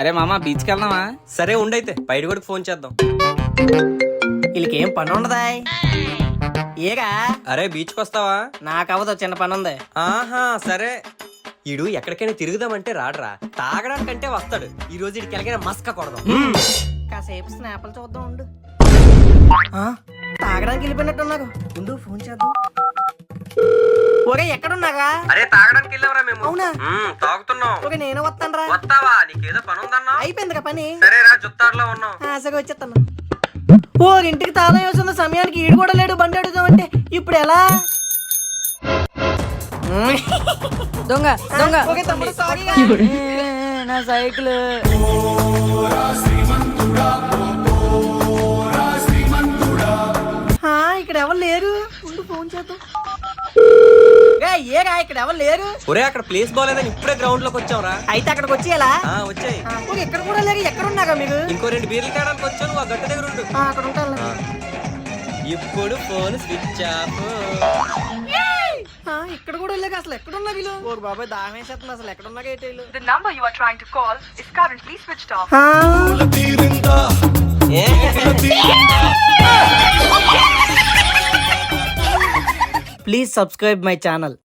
అరే మామ బీచ్కి వెళ్దామా? సరే ఉండైతే. బయట కూడా ఫోన్ చేద్దాం. వీళ్ళకేం పని ఉండదా? ఏగా? అరే బీచ్కి వస్తావా? నాకవదు చిన్న పని ఉంది. ఆహా సరే. ఈడు ఎక్కడికైనా తిరుగుదామంటే రాడరా. తాగడానికంటే వస్తాడు. ఈ రోజు ఇడికి ఎలాగైనా మస్క కొడదాం. కాసేపు స్నాప్లు చూద్దాం ఉండు. ఆ, తాగడానికి వెళ్ళిపోయినట్టు ఉన్నాడు ఉండు ఫోన్ చేద్దాం. ఒరే ఎక్కడున్నాగా అరే తాగడానికి వెళ్ళావరా మేము. అవునా? తాగుతున్నాం. ఒరే నేను వస్తాను వస్తావా? నీకేదో అయిపోయిందిగా పని. సరే రా జుత్తాడులో ఉన్నాం. ఆశగా వచ్చేస్తాను ఓ ఇంటికి తాళం వేస్తున్న సమయానికి ఈడు కూడా లేడు బండి అడుగుదామంటే. ఇప్పుడు ఎలా? దొంగ దొంగ. ఓకే తమ్ముడు సారీ నా సైకిల్. ఇక్కడ ఎవరు లేరు? ఉండు ఫోన్ చేద్దాం. ఏరా ఇక్కడ ఎవరు లేరు? ఒరే అక్కడ ప్లేస్ బాగాలేదని ఇప్పుడే గ్రౌండ్లోకి వచ్చావురా. అయితే అక్కడికి వచ్చేయాలా? ఆ వచ్చాయి. ఇక్కడ కూడా లేరు ఎక్కడ ఉన్నాగా మీరు? ఇంకో రెండు బీర్లు తేడానికి వచ్చావు నువ్వు ఆ గట్టు దగ్గర ఉండు. ఆ, అక్కడ ఉంటాను. ఇప్పుడు ఫోన్ స్విచ్ ఆఫ్ ఆ, ఇక్కడ కూడా వెళ్ళాక అసలు ఎక్కడ ఉన్నా వీళ్ళు? ఓ బాబాయ్ దాహం వేసేస్తుంది అసలు ఎక్కడ ఉన్నా ఏంటి వీళ్ళు? The number you are trying to call is currently switched off. ఆ, ప్లీజ్ సబ్స్క్రైబ్ మై ఛానల్